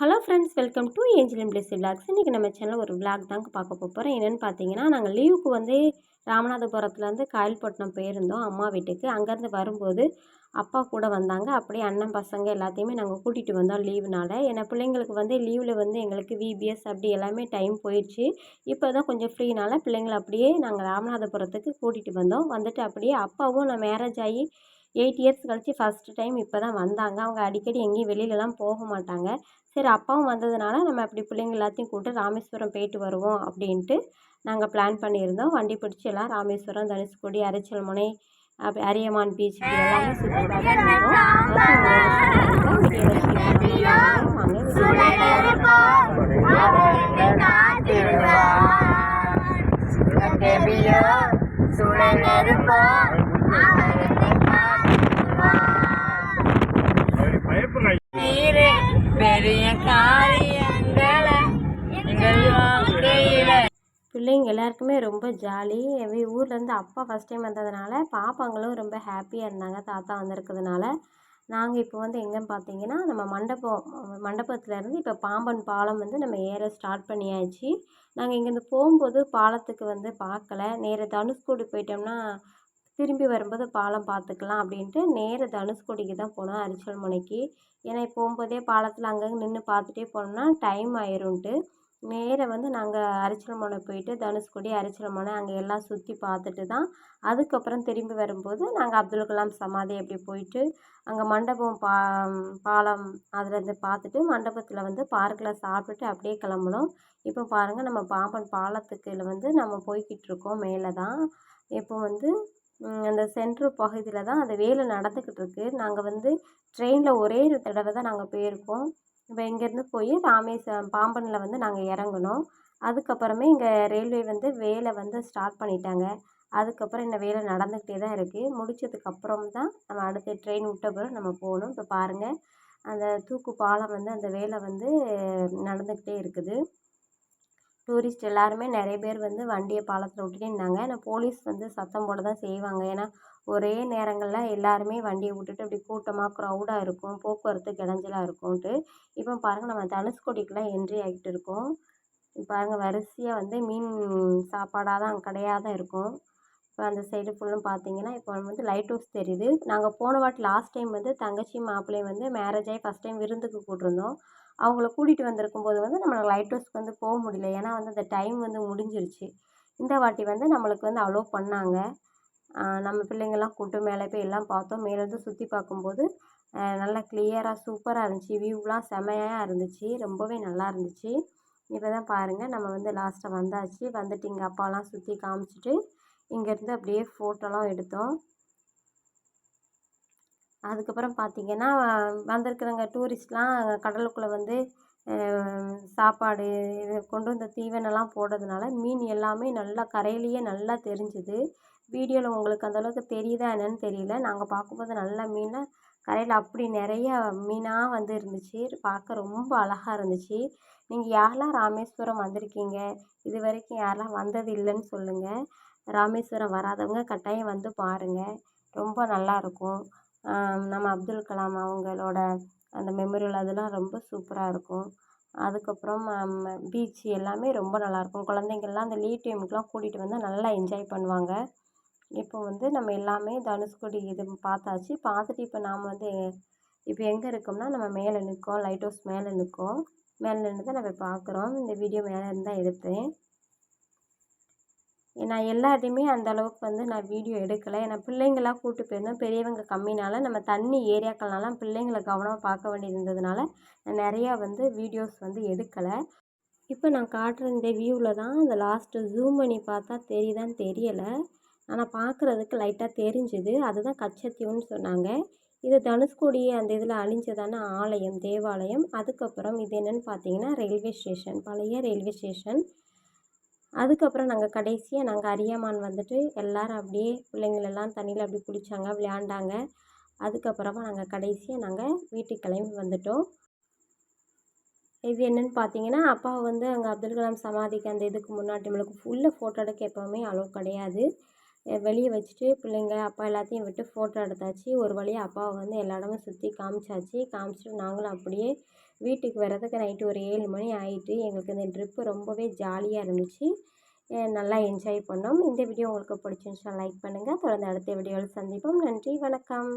Hello friends welcome to Angeline's place vlogs இன்றைக்கி நம்ம சேனலில் ஒரு விளாக் தாங்க பார்க்க போகிறோம் என்னென்னு பார்த்தீங்கன்னா நாங்கள் லீவுக்கு வந்து ராமநாதபுரத்துலேருந்து காயல்பட்டினம் போயிருந்தோம் அம்மா வீட்டுக்கு. அங்கேருந்து வரும்போது அப்பா கூட வந்தாங்க. அப்படியே அண்ணன் பசங்க எல்லாத்தையுமே நாங்கள் கூட்டிகிட்டு வந்தோம் லீவுனால். ஏன்னா பிள்ளைங்களுக்கு வந்து லீவில் வந்து எங்களுக்கு விபிஎஸ் அப்படி எல்லாமே டைம் போயிடுச்சு. இப்போ தான் கொஞ்சம் ஃப்ரீனால பிள்ளைங்களை அப்படியே நாங்கள் ராமநாதபுரத்துக்கு கூட்டிகிட்டு வந்தோம். வந்துட்டு அப்படியே அப்பாவும் நான் மேரேஜ் ஆகி எயிட் இயர்ஸ் கழித்து ஃபஸ்ட்டு டைம் இப்போ தான் வந்தாங்க. அவங்க அடிக்கடி எங்கேயும் வெளியிலலாம் போக மாட்டாங்க. சரி அப்பாவும் வந்ததுனால நம்ம அப்படி பிள்ளைங்க எல்லாத்தையும் கூப்பிட்டு ராமேஸ்வரம் போயிட்டு வருவோம் அப்படின்ட்டு நாங்கள் பிளான் பண்ணியிருந்தோம். வண்டி பிடிச்சி எல்லாம் ராமேஸ்வரம் தனுஷ்கோடி அரிச்சல்முனை அப்படி அரியமான் பீச் எல்லாமே சுற்றி பிள்ளைங்க எல்லாருக்குமே ரொம்ப ஜாலி எங்கள் ஊர்லேருந்து அப்பா ஃபஸ்ட் டைம் வந்ததுனால பாப்பாங்களும் ரொம்ப ஹாப்பியாக இருந்தாங்க. தாத்தா வந்திருக்கிறதுனால நாங்கள் இப்போ வந்து எங்கேன்னு பார்த்தீங்கன்னா நம்ம மண்டபம் மண்டபத்துலேருந்து இப்போ பாம்பன் பாலம் வந்து நம்ம ஏற ஸ்டார்ட் பண்ணியாச்சு. நாங்கள் இங்கேருந்து போகும்போது பாலத்துக்கு வந்து பார்க்கல நேராக தனுஷ்கோடி போயிட்டோம்னா திரும்பி வரும்போது பாலம் பார்த்துக்கலாம் அப்படின்ட்டு நேர தனுஷ்கோடிக்கு தான் போனோம் அரிச்சல் முனைக்கு ஏன்னா போகும்போதே பாலத்தில் அங்கங்கே நின்று பார்த்துட்டே போனோம்னா டைம் ஆயிரும்ன்ட்டு நேராக வந்து நாங்கள் அரிச்சல் போயிட்டு தனுஷ்கோடி அரிச்சல் அங்கே எல்லாம் சுற்றி பார்த்துட்டு தான் அதுக்கப்புறம் திரும்பி வரும்போது நாங்கள் அப்துல் கலாம் சமாதி அப்படி போயிட்டு அங்கே மண்டபம் பா பாலம் அதுலேருந்து பார்த்துட்டு மண்டபத்தில் வந்து பார்க்கில் சாப்பிட்டுட்டு அப்படியே கிளம்புனோம். இப்போ பாருங்கள் நம்ம பாம்பன் பாலத்துக்கு வந்து நம்ம போய்கிட்டு இருக்கோம் மேலே தான். இப்போ வந்து அந்த சென்ட்ரு பகுதியில் தான் அந்த வேலை நடந்துக்கிட்டு இருக்குது நாங்கள் வந்து ட்ரெயினில் ஒரே ஒரு தடவை தான் நாங்கள் போயிருக்கோம். இப்போ இங்கேருந்து போய் ராமேஸ்வரம் பாம்பனில் வந்து நாங்கள் இறங்குனோம். அதுக்கப்புறமே இங்கே ரயில்வே வந்து வேலை வந்து ஸ்டார்ட் பண்ணிட்டாங்க. அதுக்கப்புறம் இந்த வேலை நடந்துக்கிட்டே தான் இருக்குது முடித்ததுக்கப்புறம் தான் நம்ம அடுத்த ட்ரெயின் விட்ட பிறகு நம்ம போகணும். இப்போ பாருங்கள் அந்த தூக்கு பாலம் வந்து அந்த வேலை வந்து நடந்துக்கிட்டே இருக்குது. டூரிஸ்ட் எல்லாருமே நிறைய பேர் வந்து வண்டியை பாலத்தில் விட்டுட்டே இருந்தாங்க. ஆனால் போலீஸ் வந்து சத்தம் போட தான் செய்வாங்க. ஏன்னா ஒரே நேரங்களில் எல்லாருமே வண்டியை விட்டுட்டு அப்படி கூட்டமாக க்ரௌடாக இருக்கும். போக்குவரத்து இடைஞ்சலா இருக்கும்ன்ட்டு. இப்போ பாருங்கள் நம்ம தனுஷ்கோடிக்கெலாம் என்ட்ரி ஆகிட்டு இருக்கோம். பாருங்கள் வரிசையாக வந்து மீன் சாப்பாடாக தான் கடையாக தான் இருக்கும். இப்போ அந்த சைடு ஃபுல்லும் பார்த்தீங்கன்னா இப்போ வந்து லைட் ஹவுஸ் தெரியுது. நாங்கள் போன வாட்டி லாஸ்ட் டைம் வந்து தங்கச்சி மாப்பிள்ளையும் வந்து மேரேஜ் ஆகி ஃபஸ்ட் டைம் விருந்துக்கு கூட்டிருந்தோம். அவங்கள கூட்டிகிட்டு வந்திருக்கும் போது வந்து நம்மளுக்கு லைட் ஹவுஸ்க்கு வந்து போக முடியல. ஏன்னா வந்து அந்த டைம் வந்து முடிஞ்சிருச்சு. இந்த வாட்டி வந்து நம்மளுக்கு வந்து அலோவ் பண்ணாங்க. நம்ம பிள்ளைங்கள்லாம் கூப்பிட்டு மேலே போய் எல்லாம் பார்த்தோம். மேலேருந்து சுற்றி பார்க்கும்போது நல்லா கிளியராக சூப்பராக இருந்துச்சு. வியூவெலாம் செமையாக இருந்துச்சு. ரொம்பவே நல்லா இருந்துச்சு. இப்போ தான் பாருங்கள் நம்ம வந்து லாஸ்ட்டாக வந்தாச்சு. வந்துட்டு இங்கே அப்பாலாம் சுற்றி காமிச்சிட்டு இங்கேருந்து அப்படியே ஃபோட்டோலாம் எடுத்தோம். அதுக்கப்புறம் பார்த்திங்கன்னா வந்திருக்குறவங்க டூரிஸ்ட்லாம் கடலுக்குள்ளே வந்து சாப்பாடு இது கொண்டு வந்த தீவனம்லாம் போடுறதுனால மீன் எல்லாமே நல்லா கரையிலேயே நல்லா தெரிஞ்சுது. வீடியோவில் உங்களுக்கு அந்தளவுக்கு தெரியுதா என்னன்னு தெரியல. நாங்கள் பார்க்கும்போது நல்ல மீனாக கரையில் அப்படி நிறையா மீனாக வந்து இருந்துச்சு. பார்க்க ரொம்ப அழகாக இருந்துச்சு. நீங்கள் யாரெல்லாம் ராமேஸ்வரம் வந்திருக்கீங்க? இது வரைக்கும் யாரெல்லாம் வந்தது இல்லைன்னு சொல்லுங்கள் ராமேஸ்வரம் வராதவங்க கட்டாயம் வந்து பாருங்கள் ரொம்ப நல்லாயிருக்கும் நம்ம அப்துல் கலாம் அவங்களோட அந்த மெமோரியல் அதெல்லாம் ரொம்ப சூப்பராக இருக்கும். அதுக்கப்புறம் பீச் எல்லாமே ரொம்ப நல்லாயிருக்கும் குழந்தைங்கள்லாம் அந்த லீவ் டைமுக்குலாம் கூட்டிகிட்டு வந்தால் நல்லா என்ஜாய் பண்ணுவாங்க. இப்போ வந்து நம்ம எல்லாமே தனுஷ்கோடி இது பார்த்தாச்சு. பார்த்துட்டு இப்போ நாம் வந்து இப்போ எங்கே இருக்கோம்னா நம்ம மேலே நிற்கோம். லைட் ஹவுஸ் மேலே நிற்கோம். மேலே நின்று தான் நம்ம பார்க்குறோம். இந்த வீடியோ மேலே இருந்து தான் எடுத்தேன். நான் எல்லாத்தையுமே அந்த அளவுக்கு வந்து நான் வீடியோ எடுக்கலை. ஏன்னா பிள்ளைங்களாம் கூப்பிட்டு போயிருந்தோம். பெரியவங்க கம்மினால நம்ம தண்ணி ஏரியாக்கள்னாலாம் பிள்ளைங்களை கவனமாக பார்க்க வேண்டியது இருந்ததுனால நான் நிறையா வந்து வீடியோஸ் வந்து எடுக்கலை. இப்போ நான் காட்டுற இந்த வியூவில் தான் இந்த லாஸ்ட்டு ஜூம் பண்ணி பார்த்தா தெரியுதான்னு தெரியலை. ஆனால் பார்க்குறதுக்கு லைட்டாக தெரிஞ்சுது. அதுதான் கச்சத்தீவுன்னு சொன்னாங்க. இது தனுஷ்கோடி அந்த இதில் அழிஞ்சதான ஆலயம் தேவாலயம். அதுக்கப்புறம் இது என்னென்னு பார்த்தீங்கன்னா ரயில்வே ஸ்டேஷன் பழைய ரயில்வே ஸ்டேஷன் அதுக்கப்புறம் நாங்கள் கடைசியாக நாங்கள் அரியமான் வந்துட்டு எல்லோரும் அப்படியே பிள்ளைங்களெல்லாம் தண்ணியில் அப்படி குளித்தாங்க விளையாண்டாங்க. அதுக்கப்புறமா நாங்கள் கடைசியாக நாங்கள் வீட்டுக்கு கிளம்பி வந்துட்டோம். இது என்னென்னு பார்த்தீங்கன்னா அப்பா வந்து அங்கே அப்துல் கலாம் சமாதிக்கு அந்த இதுக்கு முன்னாடி நம்மளுக்கு ஃபுல்லாக ஃபோட்டோ எடுக்க எப்போவுமே அலோவ் கிடையாது. வெளியே வச்சுட்டு பிள்ளைங்க அப்பா எல்லாத்தையும் விட்டு ஃபோட்டோ எடுத்தாச்சு. ஒரு வழியாக அப்பாவை வந்து எல்லா இடமும் சுற்றி காமிச்சாச்சு. காமிச்சிட்டு நாங்களும் அப்படியே வீட்டுக்கு வர்றதுக்கு நைட்டு ஒரு ஏழு மணி ஆகிட்டு எங்களுக்கு இந்த ட்ரிப்பு ரொம்பவே ஜாலியாக இருந்துச்சு. நல்லா என்ஜாய் பண்ணோம். இந்த வீடியோ உங்களுக்கு பிடிச்சிருந்துச்சுன்னா லைக் பண்ணுங்கள் தொடர்ந்து அடுத்த வீடியோவில் சந்திப்போம். நன்றி வணக்கம்.